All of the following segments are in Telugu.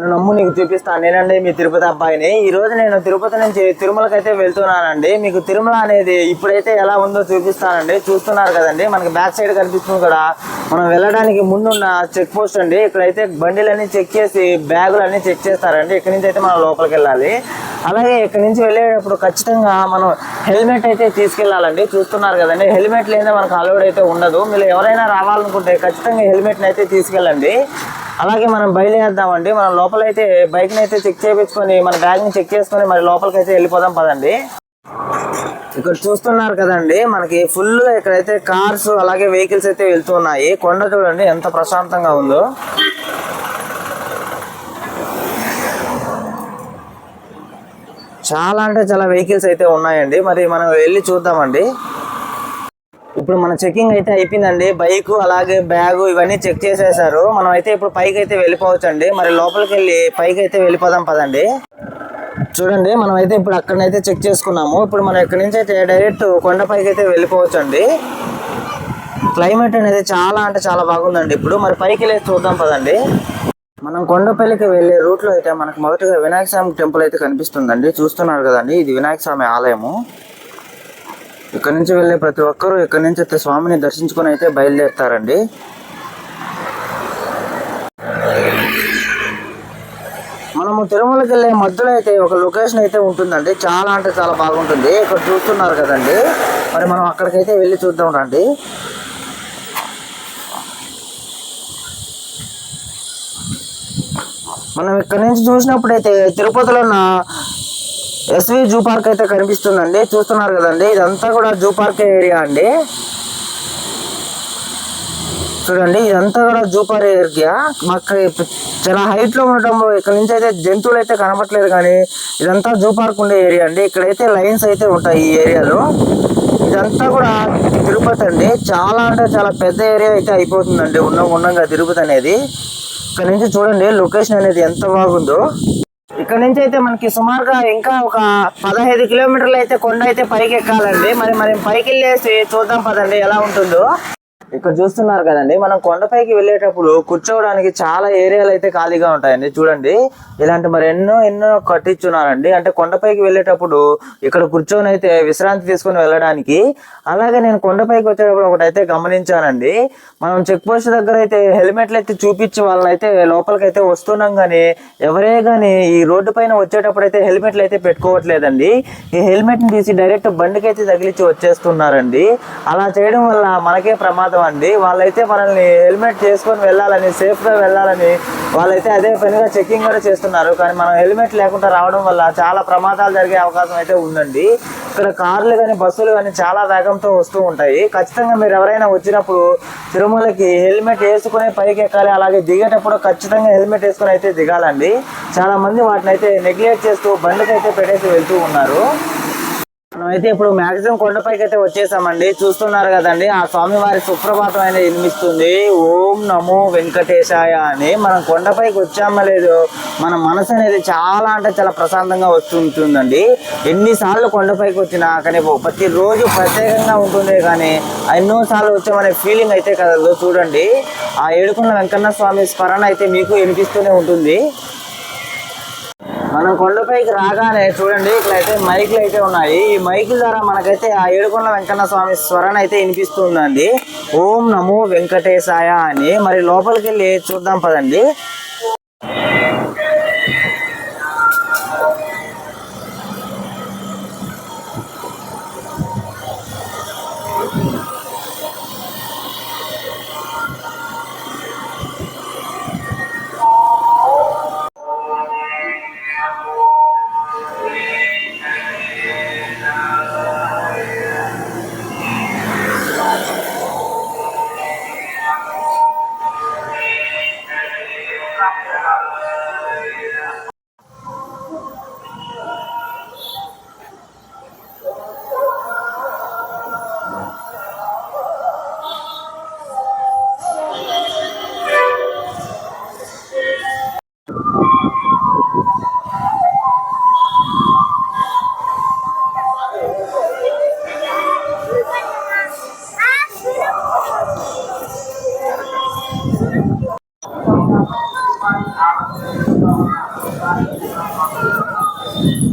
నన్ను నమ్ము నీకు చూపిస్తాను నేనండి మీ తిరుపతి అబ్బాయిని. ఈ రోజు నేను తిరుపతి నుంచి తిరుమలకి అయితే వెళ్తున్నానండి. మీకు తిరుమల అనేది ఇప్పుడైతే ఎలా ఉందో చూపిస్తానండి. చూస్తున్నారు కదండి. మనకి బ్యాక్ సైడ్ కనిపిస్తుంది కూడా మనం వెళ్ళడానికి ముందున్న చెక్ పోస్ట్ అండి. ఇక్కడైతే బండిలన్నీ చెక్ చేసి బ్యాగులు చెక్ చేస్తారండి. ఇక్కడ నుంచి అయితే మనం లోపలికి వెళ్ళాలి. అలాగే ఇక్కడ నుంచి వెళ్ళేటప్పుడు ఖచ్చితంగా మనం హెల్మెట్ అయితే తీసుకెళ్ళాలండి. చూస్తున్నారు కదండి. హెల్మెట్ లేదా మనకు అలౌడ్ అయితే ఉండదు. మీరు ఎవరైనా రావాలనుకుంటే ఖచ్చితంగా హెల్మెట్ని అయితే తీసుకెళ్ళండి. అలాగే మనం బయలుదేరుదామండి. మనం లోపలైతే బైక్ని అయితే చెక్ చేయించుకొని మన బ్యాగ్ని చెక్ చేసుకొని మరి లోపలికి అయితే వెళ్ళిపోదాం పదండి. ఇక్కడ చూస్తున్నారు కదండి మనకి ఫుల్ ఇక్కడైతే కార్స్ అలాగే వెహికల్స్ అయితే వెళ్తున్నాయి. కొండ చూడండి ఎంత ప్రశాంతంగా ఉందో. చాలా అంటే చాలా వెహికల్స్ అయితే ఉన్నాయండి. మరి మనం వెళ్ళి చూద్దామండి. ఇప్పుడు మన చెకింగ్ అయితే అయిపోయిందండి. బైక్ అలాగే బ్యాగ్ ఇవన్నీ చెక్ చేసేసారు. మనం అయితే ఇప్పుడు పైకి అయితే వెళ్ళిపోవచ్చు అండి మరి లోపలికి వెళ్ళి పైకి అయితే వెళ్ళిపోదాం పదండి. చూడండి మనం అయితే ఇప్పుడు అక్కడనైతే చెక్ చేసుకున్నాము. ఇప్పుడు మనం ఇక్కడ నుంచి అయితే డైరెక్ట్ కొండపైకి అయితే వెళ్ళిపోవచ్చు అండి క్లైమేట్ అనేది చాలా అంటే చాలా బాగుందండి ఇప్పుడు. మరి పైకి వెళ్ళి చూద్దాం పదండి. మనం కొండపల్లికి వెళ్ళే రూట్లో అయితే మనకు మొదటగా వినాయక స్వామి టెంపుల్ అయితే కనిపిస్తుందండి. చూస్తున్నారు కదండి ఇది వినాయక స్వామి ఆలయము. ఇక్కడ నుంచి వెళ్ళే ప్రతి ఒక్కరూ ఇక్కడ నుంచి అయితే స్వామిని దర్శించుకొని అయితే బయలుదేరుతారండి. మనము తిరుమలకి వెళ్ళే మధ్యలో అయితే ఒక లొకేషన్ అయితే ఉంటుందండి. చాలా అంటే చాలా బాగుంటుంది. ఇక్కడ చూస్తున్నారు కదండి. మరి మనం అక్కడికైతే వెళ్ళి చూద్దాం రండి. మనం ఇక్కడ నుంచి చూసినప్పుడైతే తిరుపతిలో ఉన్న ఎస్వి జూ పార్క్ అయితే కనిపిస్తుందండి. చూస్తున్నారు కదండి. ఇదంతా కూడా జూ పార్క్ ఏరియా అండి. చూడండి ఇదంతా కూడా జూ పార్క్ ఏరియా. మాకు చాలా హైట్లో ఉండటం ఇక్కడ నుంచి అయితే జంతువులు అయితే కనపట్లేదు కానీ ఇదంతా జూ పార్క్ ఉండే ఏరియా అండి. ఇక్కడైతే లైన్స్ అయితే ఉంటాయి ఈ ఏరియాలో. ఇదంతా కూడా తిరుపతి అండి. చాలా అంటే చాలా పెద్ద ఏరియా అయితే అయిపోతుందండి. ఉన్న ఉన్నంగా తిరుపతి అనేది. ఇక్కడ నుంచి చూడండి లొకేషన్ అనేది ఎంత బాగుందో. ఇక్కడ నుంచి అయితే మనకి సుమారుగా ఇంకా ఒక పదహైదు కిలోమీటర్లు అయితే కొండ అయితే పైకి ఎక్కాలండి మరి మరి పైకి వెళ్ళేసి చూద్దాం పదండి ఎలా ఉంటుందో. ఇక్కడ చూస్తున్నారు కదండి. మనం కొండపైకి వెళ్ళేటప్పుడు కూర్చోవడానికి చాలా ఏరియాలు అయితే ఖాళీగా ఉంటాయండి. చూడండి. ఇలాంటి మరి ఎన్నో ఎన్నో కట్టించున్నారండి. అంటే కొండపైకి వెళ్ళేటప్పుడు ఇక్కడ కూర్చొని అయితే విశ్రాంతి తీసుకొని వెళ్ళడానికి. అలాగే నేను కొండపైకి వచ్చేటప్పుడు ఒకటైతే గమనించానండి. మనం చెక్ పోస్ట్ దగ్గర అయితే హెల్మెట్లు అయితే చూపించి వాళ్ళని అయితే లోపలికి అయితే వస్తున్నాం కానీ ఎవరే కానీ ఈ రోడ్డు పైన వచ్చేటప్పుడు అయితే హెల్మెట్లు అయితే పెట్టుకోవట్లేదండి. ఈ హెల్మెట్ని తీసి డైరెక్ట్ బండికి అయితే తగిలించి వచ్చేస్తున్నారండి. అలా చేయడం వల్ల మనకే ప్రమాదం అండి. వాళ్ళైతే మనల్ని హెల్మెట్ చేసుకొని వెళ్ళాలని సేఫ్గా వెళ్ళాలని వాళ్ళైతే అదే పనిగా చెకింగ్ కూడా చేస్తున్నారు. కానీ మనం హెల్మెట్ లేకుండా రావడం వల్ల చాలా ప్రమాదాలు జరిగే అవకాశం అయితే ఉందండి. ఇక్కడ కార్లు కానీ బస్సులు కానీ చాలా వేగంతో వస్తూ ఉంటాయి. ఖచ్చితంగా మీరు ఎవరైనా వచ్చినప్పుడు తిరుమలకి హెల్మెట్ వేసుకుని పైకి ఎక్కాలి అలాగే దిగేటప్పుడు ఖచ్చితంగా హెల్మెట్ వేసుకొని అయితే దిగాలండి. చాలా మంది వాటిని అయితే నెగ్లెక్ట్ చేస్తూ బండికి అయితే పెట్టేసి వెళ్తూ ఉన్నారు. మనమైతే ఇప్పుడు మాక్సిమం కొండపైకి అయితే వచ్చేసామండి. చూస్తున్నారు కదండి ఆ స్వామివారి సుప్రభాతం అనేది వినిపిస్తుంది. ఓం నమో వెంకటేశాయ అని మనం కొండపైకి వచ్చామో లేదో మన మనసు అనేది చాలా అంటే చాలా ప్రశాంతంగా వస్తుంటుందండి ఎన్నిసార్లు కొండపైకి వచ్చినా కానీ ప్రతి రోజు ప్రత్యేకంగా ఉంటుంది కానీ ఎన్నోసార్లు వచ్చామనే ఫీలింగ్ అయితే కదదు చూడండి. ఆ ఏడుకున్న వెంకన్న స్వామి స్మరణ అయితే మీకు వినిపిస్తూనే ఉంటుంది. మనం కొండపైకి రాగానే చూడండి ఇక్కడైతే మైకులు అయితే ఉన్నాయి. ఈ మైకుల ద్వారా మనకైతే ఆ ఏడుకొండ వెంకన్న స్వామి స్వరణ అయితే వినిపిస్తుందండి. ఓం నమో వెంకటేశాయ అని. మరి లోపలికి వెళ్ళి చూద్దాం పదండి.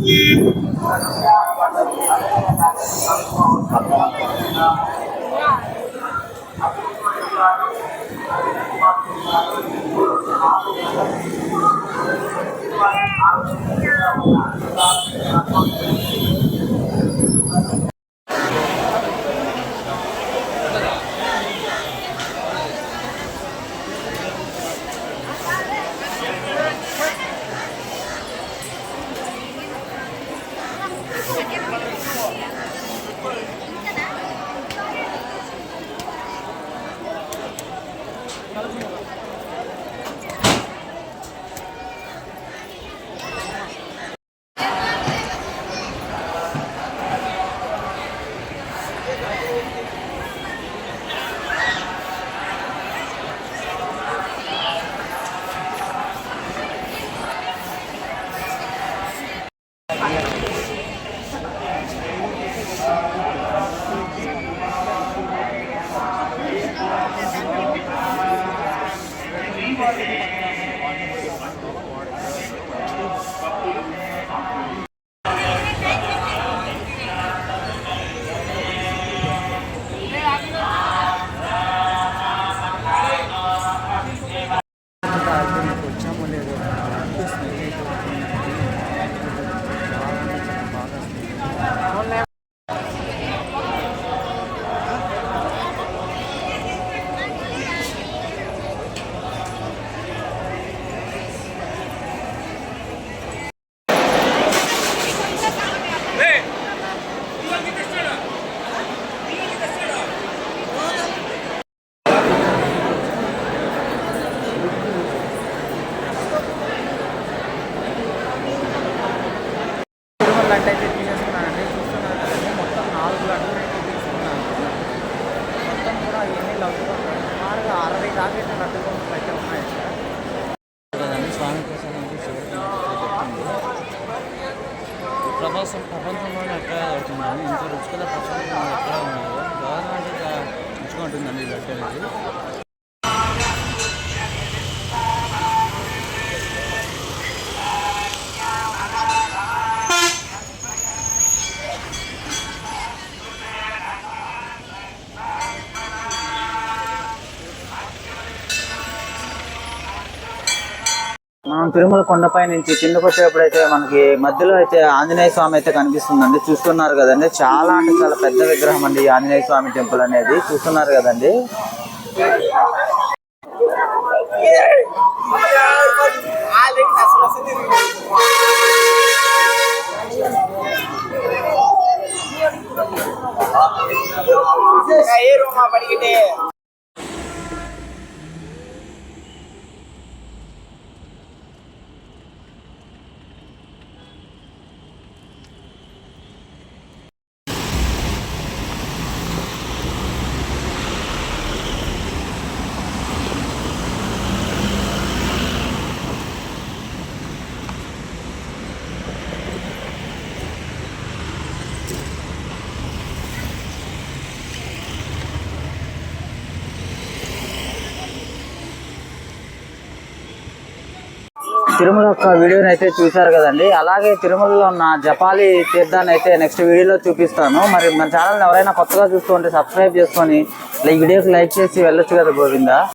తిరుమల లడ్డు అయితే తీసేసుకున్నానండి చూస్తున్నాను కదండి మొత్తం నాలుగు లడ్డులు అయితే తీసుకున్నాను మొత్తం కూడా ఎన్ని లడ్డు సుమారుగా అరవై దాకా అయితే లడ్డు కొంచెం అయితే ఉన్నాయి. కదండి స్వామి ప్రసాదం ప్రపంచం ప్రపంచంలోనే ఎక్కడ అవుతుందని ఇంత రుచికల ప్రపంచంలో ఎక్కడ ఉన్నాయో? గవర్నమెంట్ అంటే రుచిగా ఉంటుందండి ఈ లడ్డు అనేది. మనం తిరుమల కొండపై నుంచి కిందకు వచ్చేటప్పుడు అయితే మనకి మధ్యలో అయితే ఆంజనేయ స్వామి అయితే కనిపిస్తుందండి. చూస్తున్నారు కదండి. చాలా అంటే చాలా పెద్ద విగ్రహం అండి ఈ ఆంజనేయ స్వామి టెంపుల్ అనేది. చూస్తున్నారు కదండి. తిరుమల యొక్క వీడియోని అయితే చూశారు కదండి. అలాగే తిరుమలలో ఉన్న జపాలి తీర్థాన్ని అయితే నెక్స్ట్ వీడియోలో చూపిస్తాను. మరి మన ఛానల్ ఎవరైనా కొత్తగా చూస్తుంటే సబ్స్క్రైబ్ చేసుకొని ఈ వీడియోకి లైక్ చేసి వెళ్ళొచ్చు కదా గోవిందా?